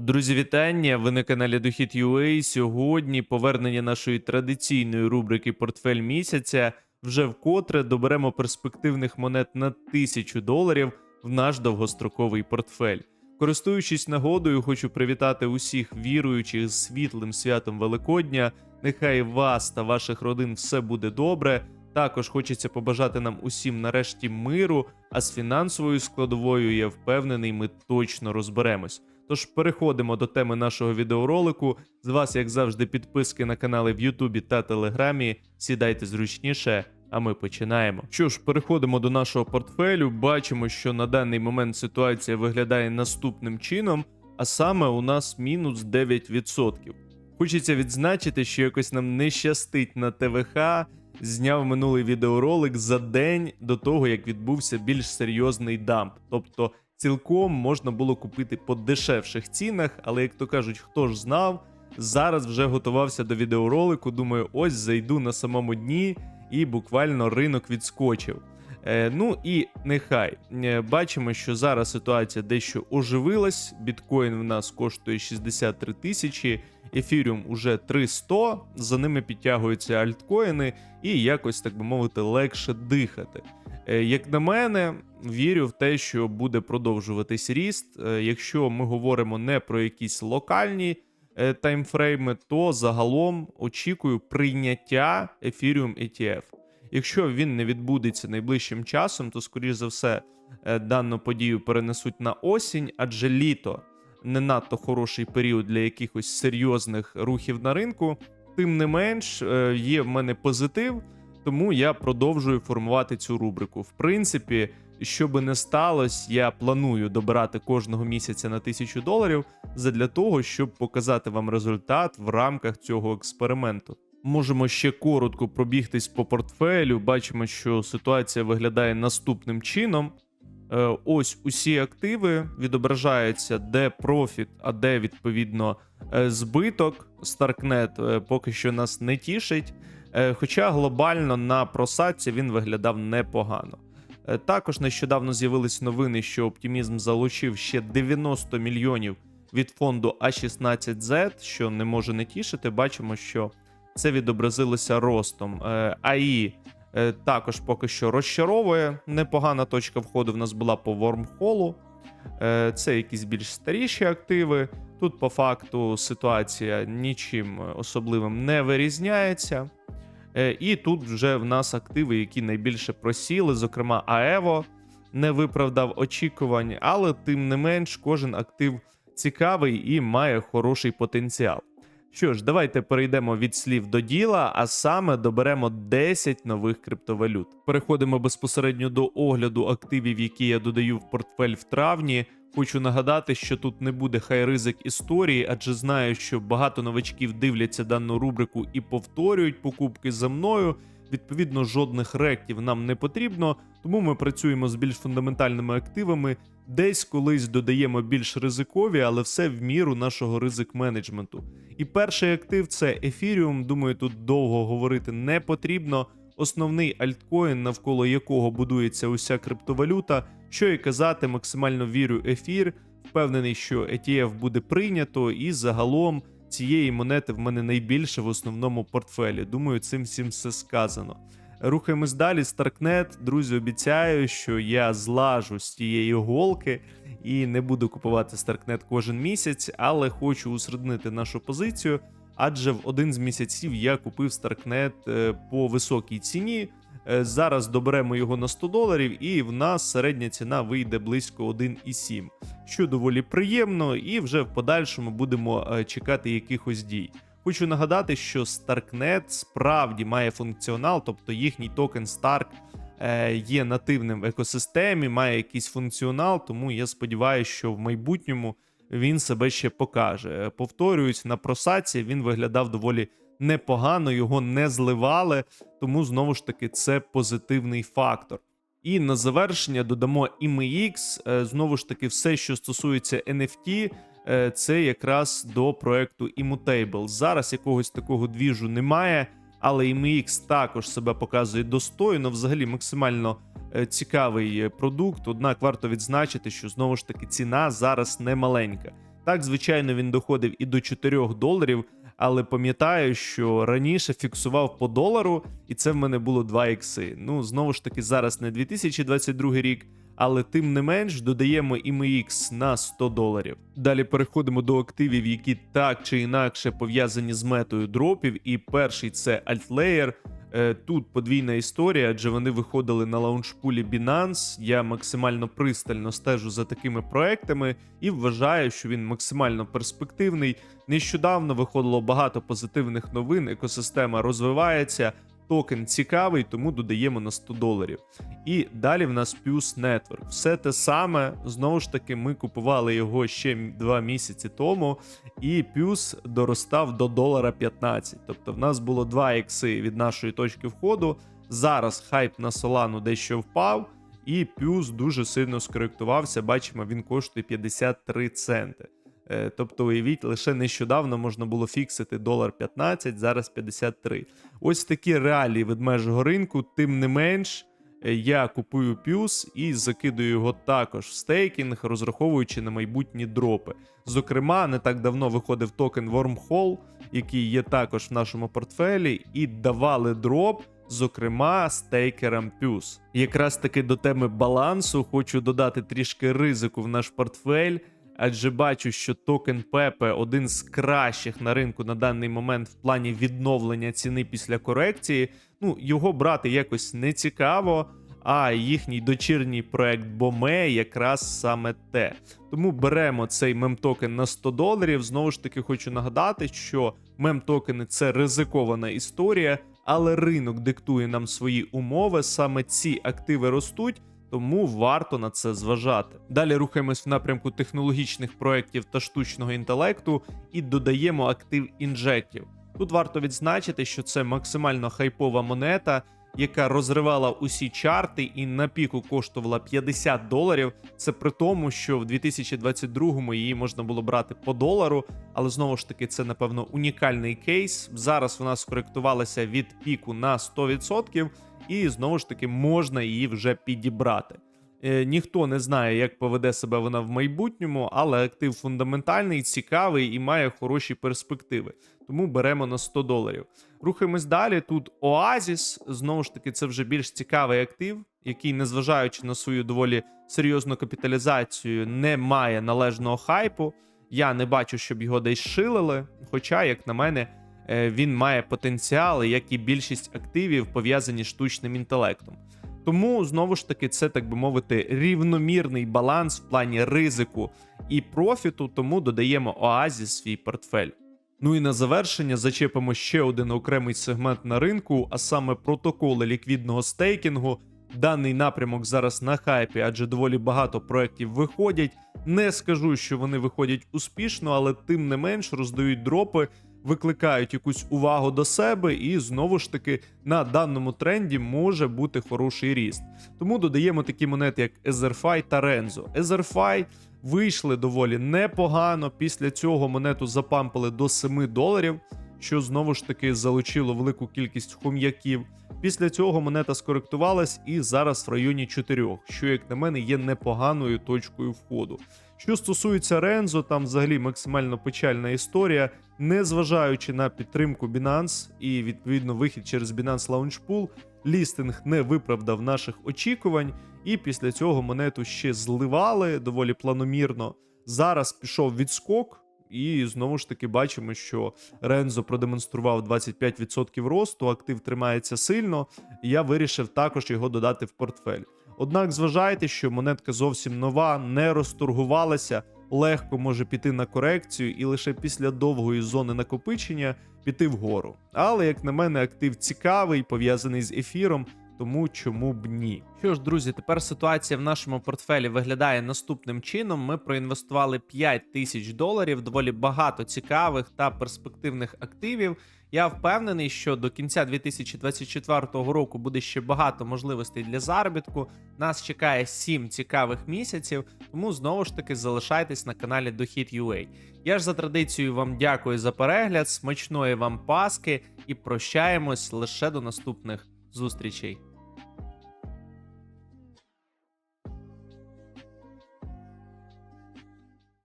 Друзі, вітання! Ви на каналі Дохід UA. Сьогодні повернення нашої традиційної рубрики Портфель місяця. Вже вкотре доберемо перспективних монет на 1000 доларів в наш довгостроковий портфель. Користуючись нагодою, хочу привітати усіх віруючих з світлим святом Великодня. Нехай вас та ваших родин все буде добре. Також хочеться побажати нам усім нарешті миру, а з фінансовою складовою я впевнений, ми точно розберемось. Тож переходимо до теми нашого відеоролику. З вас, як завжди, підписки на канали в Ютубі та Телеграмі. Сідайте зручніше, а ми починаємо. Що ж, переходимо до нашого портфелю. Бачимо, що на даний момент ситуація виглядає наступним чином, а саме у нас мінус 9%. Хочеться відзначити, що якось нам не щастить на ТВХ. Зняв минулий відеоролик за день до того, як відбувся більш серйозний дамп. Тобто цілком можна було купити по дешевших цінах, але як то кажуть, хто ж знав, зараз вже готувався до відеоролику. Думаю, ось зайду на самому дні, і буквально ринок відскочив. Е, ну і нехай Е, бачимо, що зараз ситуація дещо оживилась. Біткоін в нас коштує 63 тисячі, ефіріум уже 300, за ними підтягуються альткоїни, і якось, так би мовити, легше дихати. Е, Як на мене, вірю в те, що буде продовжуватись ріст. Е, Якщо ми говоримо не про якісь локальні е, таймфрейми, то загалом очікую прийняття Ethereum ETF. Якщо він не відбудеться найближчим часом, то скоріш за все дану подію перенесуть на осінь, адже літо не надто хороший період для якихось серйозних рухів на ринку. Тим не менш, є в мене позитив, тому я продовжую формувати цю рубрику. В принципі, що би не сталося, я планую добирати кожного місяця на 1000 доларів задля того, щоб показати вам результат в рамках цього експерименту. Можемо ще коротко пробігтись по портфелю. Бачимо, що ситуація виглядає наступним чином. Е, Ось усі активи відображаються, де профіт, а де відповідно е, збиток. Е, поки що нас не тішить. Е, Хоча глобально на просадці він виглядав непогано. Е, Також нещодавно з'явились новини, що оптимізм залучив ще 90 мільйонів від фонду А16Z, що не може не тішити. Бачимо, що це відобразилося ростом. Е, АІ також поки що розчаровує. Непогана точка входу в нас була по Вормхолу. Це якісь більш старіші активи. Тут, по факту, ситуація нічим особливим не вирізняється. Е, І тут вже в нас активи, які найбільше просіли, зокрема, АЕВО не виправдав очікувань, але тим не менш, кожен актив цікавий і має хороший потенціал. Що ж, давайте перейдемо від слів до діла, а саме доберемо 10 нових криптовалют. Переходимо безпосередньо до огляду активів, які я додаю в портфель в травні. Хочу нагадати, що тут не буде хай ризик історії, адже знаю, що багато новачків дивляться дану рубрику і повторюють покупки за мною. Відповідно, жодних ректів нам не потрібно, тому ми працюємо з більш фундаментальними активами. Десь колись додаємо більш ризикові, але все в міру нашого ризик менеджменту. І перший актив це Ethereum. Думаю, тут довго говорити не потрібно. Основний альткоін, навколо якого будується уся криптовалюта. Що і казати, максимально вірю ефір. Впевнений, що ETF буде прийнято, і загалом цієї монети в мене найбільше в основному портфелі. Думаю, цим всім все сказано. Рухаємось далі. Старкнет. Друзі, обіцяю, що я злажу з тієї голки і не буду купувати Старкнет кожен місяць, але хочу усреднити нашу позицію. Адже в один з місяців я купив Старкнет по високій ціні. Е, Зараз доберемо його на 100 доларів, і в нас середня ціна вийде близько 1,7, що доволі приємно, і вже в подальшому будемо е, чекати якихось дій. Хочу нагадати, що Starknet справді має функціонал, тобто їхній токен Stark е, є нативним в екосистемі, має якийсь функціонал, тому я сподіваюся, що в майбутньому він себе ще покаже. Повторююсь, на просаці він виглядав доволі непогано, його не зливали, тому знову ж таки це позитивний фактор. І на завершення додамо IMX, е, знову ж таки, все, що стосується NFT, е, це якраз до проекту Immutable. Зараз якогось такого двіжу немає, але IMX також себе показує достойно, взагалі максимально е, цікавий продукт. Однак варто відзначити, що знову ж таки ціна зараз не маленька. Так, звичайно, він доходив і до 4 доларів, але пам'ятаю, що раніше фіксував по долару, і це в мене було 2 ікси. Ну, знову ж таки, зараз не 2022 рік, але тим не менш додаємо IMX на 100 доларів. Далі переходимо до активів, які так чи інакше пов'язані з метою дропів. І перший це Altlayer. Е, Тут подвійна історія, адже вони виходили на лаунчпулі Binance. Я максимально пристально стежу за такими проектами і вважаю, що він максимально перспективний. Нещодавно виходило багато позитивних новин. Екосистема розвивається, токен цікавий, тому додаємо на 100 доларів. І далі в нас Puse Network. Все те саме. Знову ж таки, ми купували його ще два місяці тому, і Puse доростав до долара 15. Тобто в нас було 2 ікси від нашої точки входу. Зараз хайп на Solana дещо впав, і Puse дуже сильно скоректувався. Бачимо, він коштує 53 центи. Е, Тобто, уявіть, лише нещодавно можна було фіксити долар 15, зараз 53. Ось такі реалії ведмежого ринку. Тим не менш, е, я купую Пюс і закидую його також в стейкінг, розраховуючи на майбутні дропи. Зокрема, не так давно виходив токен Wormhole, який є також в нашому портфелі, і давали дроп. Зокрема, стейкерам Пюс. Якраз таки до теми балансу хочу додати трішки ризику в наш портфель, адже бачу, що токен Пепе один з кращих на ринку на даний момент в плані відновлення ціни після корекції. Ну, його брати якось не цікаво. А їхній дочірній проект Боме якраз саме те. Тому беремо цей мем-токен на 100 доларів. Знову ж таки, хочу нагадати, що мем-токени це ризикована історія, але ринок диктує нам свої умови. Саме ці активи ростуть. Тому варто на це зважати. Далі рухаємось в напрямку технологічних проєктів та штучного інтелекту і додаємо актив інжектів. Тут варто відзначити, що це максимально хайпова монета, яка розривала усі чарти і на піку коштувала 50 доларів. Це при тому, що в 2022-му її можна було брати по долару, але знову ж таки, це напевно унікальний кейс. Зараз вона скоректувалася від піку на 100%, і знову ж таки можна її вже підібрати. Е, ніхто не знає, як поведе себе вона в майбутньому, але актив фундаментальний, цікавий і має хороші перспективи. Тому беремо на 100 доларів. Рухаємось далі. Тут Оазіс. Знову ж таки, це вже більш цікавий актив, який, незважаючи на свою доволі серйозну капіталізацію, не має належного хайпу. Я не бачу, щоб його десь шилили. Хоча, як на мене, е, він має потенціал, як і більшість активів пов'язані з штучним інтелектом. Тому знову ж таки, це так би мовити, рівномірний баланс в плані ризику і профіту. Тому додаємо Оазі свій портфель. Ну і на завершення зачепимо ще один окремий сегмент на ринку, а саме протоколи ліквідного стейкінгу. Даний напрямок зараз на хайпі, адже доволі багато проєктів виходять. Не скажу, що вони виходять успішно, але тим не менш роздають дропи, викликають якусь увагу до себе, і знову ж таки на даному тренді може бути хороший ріст. Тому додаємо такі монети, як Etherfi та Renzo. Etherfi вийшли доволі непогано. Після цього монету запампили до 7 доларів, що знову ж таки залучило велику кількість хом'яків. Після цього монета скоректувалась і зараз в районі 4, що, як на мене, є непоганою точкою входу. Що стосується Рензо, там взагалі максимально печальна історія, незважаючи на підтримку Binance і відповідно вихід через Binance Launch Pool, лістинг не виправдав наших очікувань, і після цього монету ще зливали доволі планомірно. Зараз пішов відскок. І знову ж таки бачимо, що Рензо продемонстрував 25% росту, актив тримається сильно. Я вирішив також його додати в портфель. Однак зважайте, що монетка зовсім нова, не розторгувалася, легко може піти на корекцію і лише після довгої зони накопичення піти вгору. Але, як на мене, актив цікавий, пов'язаний з ефіром. Тому чому б ні? Що ж, друзі, тепер ситуація в нашому портфелі виглядає наступним чином. Ми проінвестували 5 тисяч доларів, доволі багато цікавих та перспективних активів. Я впевнений, що до кінця 2024 року буде ще багато можливостей для заробітку. Нас чекає 7 цікавих місяців, тому знову ж таки залишайтесь на каналі Дохід.ua. Я ж за традицією вам дякую за перегляд, смачної вам паски і прощаємось лише до наступних зустрічей.